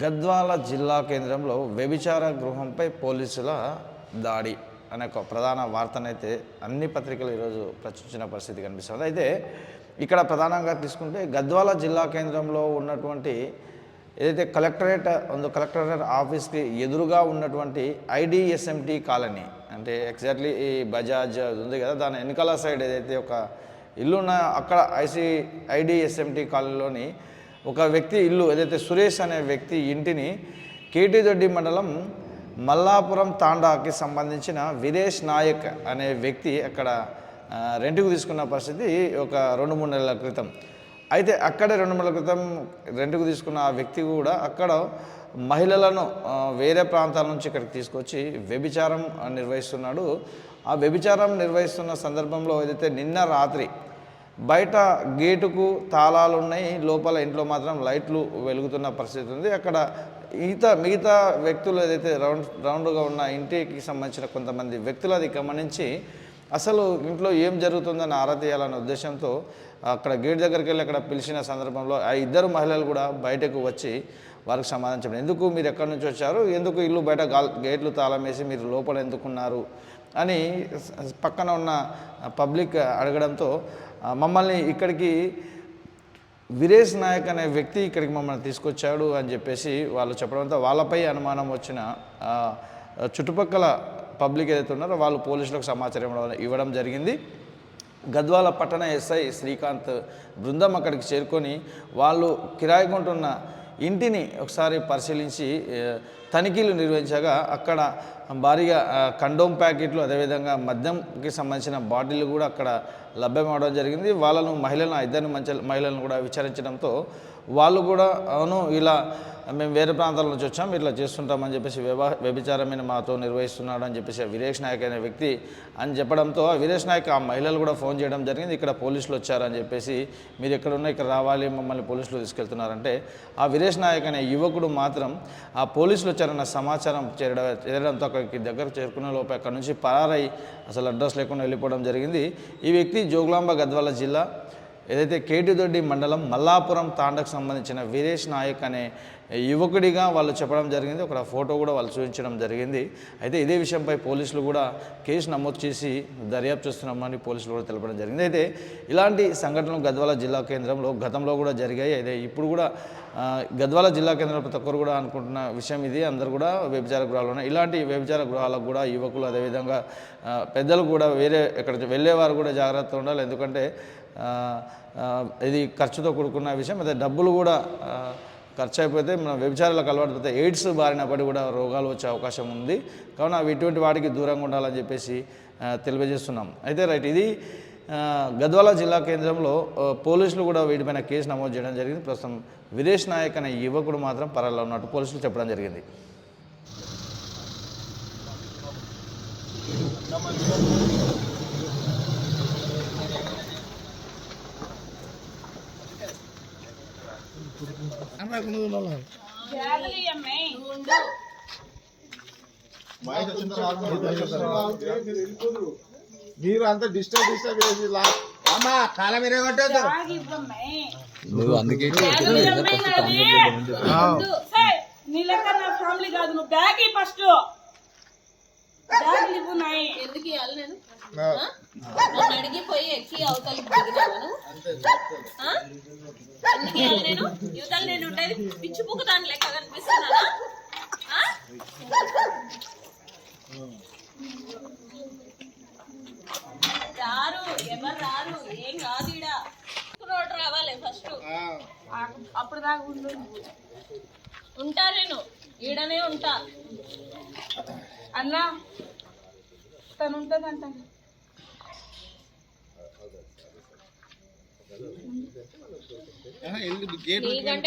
గద్వాల జిల్లా కేంద్రంలో వ్యభిచార గృహంపై పోలీసుల దాడి అనే ఒక ప్రధాన వార్తనైతే అన్ని పత్రికలు ఈరోజు ప్రచురించిన పరిస్థితి కనిపిస్తుంది. అయితే ఇక్కడ ప్రధానంగా తీసుకుంటే గద్వాల జిల్లా కేంద్రంలో ఉన్నటువంటి ఏదైతే కలెక్టరేట్ ఉందో కలెక్టరేట్ ఆఫీస్కి ఎదురుగా ఉన్నటువంటి ఐడిఎస్ఎంటీ కాలనీ అంటే ఎగ్జాక్ట్లీ ఈ బజాజ్ అది ఉంది కదా దాని వెనకాల సైడ్ ఏదైతే ఒక ఇల్లున్న అక్కడ ఐసి ఐడిఎస్ఎంటీ కాలనీలోని ఒక వ్యక్తి ఇల్లు ఏదైతే సురేష్ అనే వ్యక్తి ఇంటిని కేటీదొడ్డి మండలం మల్లాపురం తాండాకి సంబంధించిన విదేశ్ నాయక్ అనే వ్యక్తి అక్కడ రెంట్కు తీసుకున్న పరిస్థితి ఒక రెండు మూడు నెలల క్రితం. అయితే అక్కడే రెండు నెలల క్రితం రెంట్కు తీసుకున్న ఆ వ్యక్తి కూడా అక్కడ మహిళలను వేరే ప్రాంతాల నుంచి ఇక్కడికి తీసుకొచ్చి వ్యభిచారం నిర్వహిస్తున్నాడు. ఆ వ్యభిచారం నిర్వహిస్తున్న సందర్భంలో ఏదైతే నిన్న రాత్రి బయట గేటుకు తాళాలు ఉన్నాయి లోపల ఇంట్లో మాత్రం లైట్లు వెలుగుతున్న పరిస్థితి ఉంది. అక్కడ ఈత మిగతా వ్యక్తులు ఏదైతే రౌండ్ రౌండ్గా ఉన్న ఇంటికి సంబంధించిన కొంతమంది వ్యక్తులు అది గమనించి అసలు ఇంట్లో ఏం జరుగుతుందని ఆరా తీయాలనే ఉద్దేశంతో అక్కడ గేట్ దగ్గరికి వెళ్ళి అక్కడ పిలిచిన సందర్భంలో ఆ ఇద్దరు మహిళలు కూడా బయటకు వచ్చి వారికి సమాధానం ఎందుకు మీరు ఎక్కడి నుంచి వచ్చారు? ఎందుకు ఇల్లు బయట గాల్ గేట్లు తాళం వేసి మీరు లోపల ఎందుకున్నారు? అని పక్కన ఉన్న పబ్లిక్ అడగడంతో మమ్మల్ని ఇక్కడికి వీరేష్ నాయక్ అనే వ్యక్తి ఇక్కడికి మమ్మల్ని తీసుకొచ్చాడు అని చెప్పేసి వాళ్ళు చెప్పడంతో వాళ్ళపై అనుమానం వచ్చిన చుట్టుపక్కల పబ్లిక్ ఏదైతే ఉన్నారో వాళ్ళు పోలీసులకు సమాచారం ఇవ్వడం- ఇవ్వడం జరిగింది. గద్వాల పట్టణ ఎస్ఐ శ్రీకాంత్ బృందం అక్కడికి చేరుకొని వాళ్ళు కిరాయికుంటున్న ఇంటిని ఒకసారి పరిశీలించి తనిఖీలు నిర్వహించగా అక్కడ భారీగా కండోమ్ ప్యాకెట్లు అదేవిధంగా మద్యంకి సంబంధించిన బాటిల్ కూడా అక్కడ లభ్యమవడం జరిగింది. వాళ్ళను మహిళలను ఇద్దరిని మంచి మహిళలను కూడా విచారించడంతో వాళ్ళు కూడా అవును ఇలా మేము వేరే ప్రాంతాల నుంచి వచ్చాం ఇట్లా చేస్తుంటామని చెప్పేసి వ్యవ వ్యభిచారమైన మాతో నిర్వహిస్తున్నాడు అని చెప్పేసి ఆ వీరేష్ నాయక్ అనే వ్యక్తి అని చెప్పడంతో ఆ వీరేష్ నాయక్ ఆ మహిళలు కూడా ఫోన్ చేయడం జరిగింది. ఇక్కడ పోలీసులు వచ్చారని చెప్పేసి మీరు ఎక్కడ ఉన్నా ఇక్కడ రావాలి మమ్మల్ని పోలీసులు తీసుకెళ్తున్నారంటే ఆ వీరేష్ నాయక్ అనే యువకుడు మాత్రం ఆ పోలీసులు వచ్చారన్న సమాచారం చేరడం చేరడంతో అక్కడికి దగ్గర చేరుకునే లోపు అక్కడ నుంచి పరారై అసలు అడ్రస్ లేకుండా వెళ్ళిపోవడం జరిగింది. ఈ వ్యక్తి జోగులాంబ గద్వాల జిల్లా. ఏదైతే కేటిదొడ్డి మండలం మల్లాపురం తాండకు సంబంధించిన వీరేష్ నాయక్ అనే యువకుడిగా వాళ్ళు చెప్పడం జరిగింది. ఒక ఫోటో కూడా వాళ్ళు చూపించడం జరిగింది. అయితే ఇదే విషయంపై పోలీసులు కూడా కేసు నమోదు చేసి దర్యాప్తు చేస్తున్నామని పోలీసులు కూడా తెలపడం జరిగింది. అయితే ఇలాంటి సంఘటనలు గద్వాల జిల్లా కేంద్రంలో గతంలో కూడా జరిగాయి. అయితే ఇప్పుడు కూడా గద్వాల జిల్లా కేంద్రంలో ప్రతి ఒక్కరు కూడా అనుకుంటున్న విషయం ఇది. అందరు కూడా వ్యభిచార గృహాలు ఉన్నాయి ఇలాంటి వ్యభిచార గృహాలకు కూడా యువకులు అదేవిధంగా పెద్దలు కూడా వేరే ఎక్కడ వెళ్ళేవారు కూడా జాగ్రత్త ఉండాలి. ఎందుకంటే ఇది ఖర్చుతో కూడుకున్న విషయం. అయితే డబ్బులు కూడా ఖర్చు అయిపోతే మన వ్యభిచారాలకు అలవాటుపోతే ఎయిడ్స్ బారిన పడి కూడా రోగాలు వచ్చే అవకాశం ఉంది. కావున అవి ఇటువంటి వాటికి దూరంగా ఉండాలని చెప్పేసి తెలియజేస్తున్నాం. అయితే రైట్ ఇది గద్వాల జిల్లా కేంద్రంలో పోలీసులు కూడా వీటిపైన కేసు నమోదు చేయడం జరిగింది. ప్రస్తుతం విదేశ్ నాయక్ అనే యువకుడు మాత్రం పరాల్లో ఉన్నట్టు పోలీసులు చెప్పడం జరిగింది. మీరు అంత డిస్టర్బ్ డిస్టర్బ్ చేసి అమ్మా కాలం మీరే కొట్టేద్దు నువ్వు అందుకే నీ లెక్క నా ఫ్యామిలీ కాదు నువ్వు బ్యాగ్ ఫస్ట్ బ్యాగ్ ఇవ్వు నాయి ఎందుకు ఇవ్వాలి నేను? నన్ను అడిగిపోయి ఎక్కి అవతలకి? ఎందుకు ఇవ్వాలి నేను? యువతలు నేను ఉండేది పిచ్చి పుక్కు దాని లెక్క కనిపిస్తున్నానా ఆ? రారు ఎవరు రారు? ఏం కాదు ఈడ. రోడ్ రావాలి ఫస్ట్ అప్పుడు దాకా ఉండు. ఉంటా నేను. ఈడనే ఉంటా. అన్న తను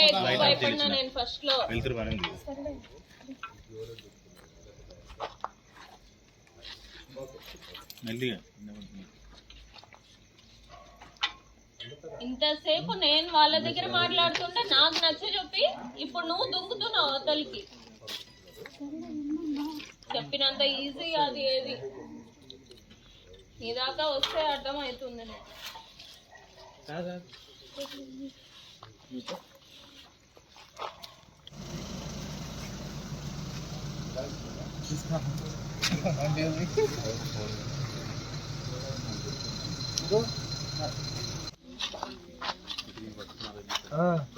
ఎక్కువ భయపడినా నేను ఫస్ట్లో ఇంతసేపు నేను వాళ్ళ దగ్గర మాట్లాడుతుంటే నాకు నచ్చ చెప్పి ఇప్పుడు నువ్వు దుంకుతున్నావు అవతలికి. చెప్పినంత ఈజీ అది ఏది? నీ దాకా వస్తే అర్థమవుతుంది Ah.